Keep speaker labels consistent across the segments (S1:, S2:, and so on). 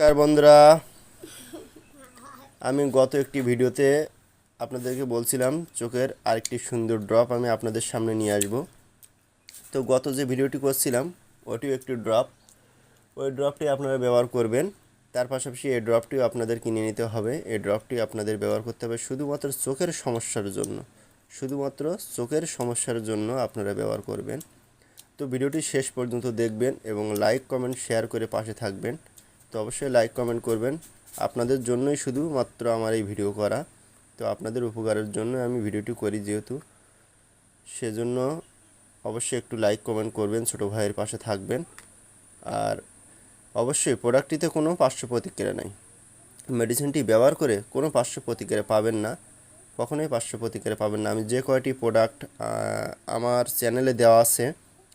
S1: নমস্কার বন্ধুরা। আমি গত একটি ভিডিওতে আপনাদেরকে বলছিলাম, চোখের আরেকটি সুন্দর ড্রপ আমি আপনাদের সামনে নিয়ে আসব। তো গত যে ভিডিওটি করছিলাম, ওটিও একটি ড্রপ ওই ড্রপটি আপনারা ব্যবহার করবেন। তার পাশাপাশি এই ড্রপটিও আপনাদের কিনে নিতে হবে। এই ড্রপটি আপনাদের ব্যবহার করতে হবে শুধুমাত্র চোখের সমস্যার জন্য। শুধুমাত্র চোখের সমস্যার জন্য আপনারা ব্যবহার করবেন। তো ভিডিওটি শেষ পর্যন্ত দেখবেন এবং লাইক কমেন্ট শেয়ার করে পাশে থাকবেন। তো অবশ্যই লাইক কমেন্ট করবেন। আপনাদের জন্যই শুধুমাত্র আমার এই ভিডিও করা। তো আপনাদের উপকারের জন্য আমি ভিডিওটি করি যেহেতু। সেজন্য অবশ্যই একটু লাইক কমেন্ট করবেন, ছোটো ভাইয়ের পাশে থাকবেন। আর অবশ্যই প্রোডাক্টটিতে কোনো পার্শ্ব প্রতিক্রিয়া নাই। মেডিসিনটি ব্যবহার করে কোনো পার্শ্ব প্রতিক্রিয়া পাবেন না। কখনোই পার্শ্ব প্রতিক্রিয়া পাবেন না। আমি যে কয়টি প্রোডাক্ট আমার চ্যানেলে দেওয়া আছে,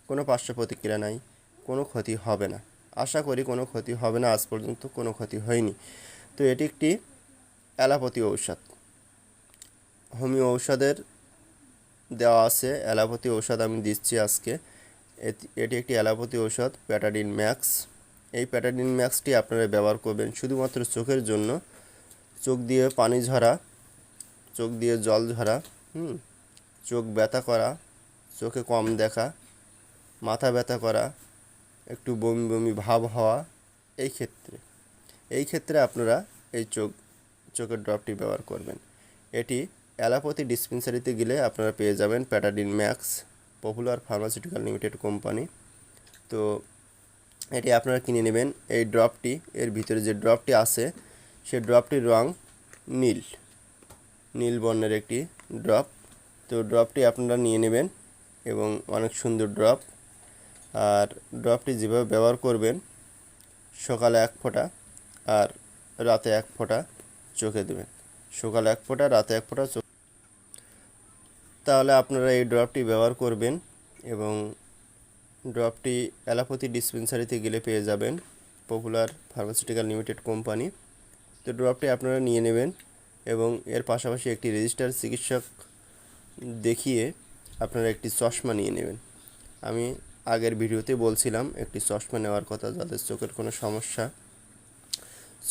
S1: কোনো পার্শ্ব প্রতিক্রিয়া নাই, কোনো ক্ষতি হবে না। আশা করি কোনো ক্ষতি হবে না, আজ পর্যন্ত কোনো ক্ষতি হয়নি। তো এটি একটি অ্যালোপ্যাথি ঔষধ। হোমিও ঔষধের দেওয়া আছে, অ্যালোপ্যাথি ঔষধ আমি দিচ্ছি আজকে। এটি- একটি অ্যালোপ্যাথি ঔষধ, প্যাটাডিন ম্যাক্স। এই প্যাটাডিন ম্যাক্সটি আপনারা ব্যবহার করবেন শুধুমাত্র চোখের জন্য। চোখ দিয়ে পানি ঝরা, চোখ দিয়ে জল ঝরা, হুম, চোখ ব্যথা করা, চোখে কম দেখা, মাথা ব্যথা করা একটু বমি বমি ভাব হওয়া এই ক্ষেত্রে। এই ক্ষেত্রে আপনারা এই চোখ, চোখের ড্রপটি ব্যবহার করবেন। এটি অ্যালোপ্যাথি ডিসপেন্সারিতে গেলে আপনারা পেয়ে যাবেন Patadin max, popular pharmaceutical limited company. তো এটি আপনারা কিনে নেবেন। এই ড্রপটি, এর ভিতরে যে ড্রপটি আছে সেই ড্রপটির রং নীল। নীল বর্ণের একটি ড্রপ। তো ড্রপটি আপনারা নিয়ে নেবেন এবং অনেক সুন্দর ড্রপ। আর ড্রপটি যেভাবে ব্যবহার করবেন, সকালে এক ফোঁটা আর রাতে এক ফোঁটা চোখে দেবেন। সকালে এক ফোঁটা, রাতে এক ফোঁটা চোখ তাহলে আপনারা এই ড্রপটি ব্যবহার করবেন এবং ড্রপটি অ্যালোপ্যাথি ডিসপেন্সারিতে গেলে পেয়ে যাবেন পপুলার ফার্মাসিউটিক্যাল লিমিটেড কোম্পানি। তো ড্রপটি আপনারা নিয়ে নেবেন এবং এর পাশাপাশি একটি রেজিস্টার চিকিৎসক দেখিয়ে আপনারা একটি চশমা নিয়ে নেবেন। আমি আগের ভিডিওতে বলছিলাম, একটি চশমা নেওয়ার কথা, যাদের চোখের কোনো সমস্যা।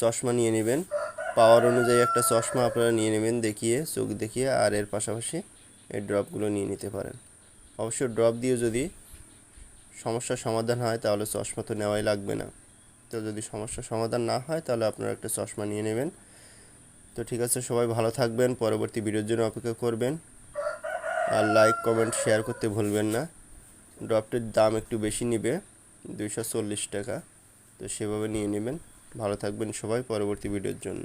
S1: চশমা নিয়ে নেবেন। পাওয়ার অনুযায়ী একটা চশমা আপনারা নিয়ে নেবেন, দেখিয়ে, চোখ দেখিয়ে, আর এর পাশাপাশি এই ড্রপগুলো নিয়ে নিতে পারেন। অবশ্য ড্রপ দিয়ে যদি সমস্যার সমাধান হয়, তাহলে চশমা তো নেওয়াই লাগবে না। তো যদি সমস্যার সমাধান না হয়, তাহলে আপনারা একটা চশমা নিয়ে নেবেন। তো ঠিক আছে, সবাই ভালো থাকবেন। পরবর্তী ভিডিওর জন্য অপেক্ষা করবেন। আর লাইক কমেন্ট শেয়ার করতে ভুলবেন না। ড্রপটির দাম একটু বেশি নেবে, দুইশো টাকা। তো সেভাবে নিয়ে নেবেন। ভালো থাকবেন সবাই পরবর্তী ভিডিওর জন্য।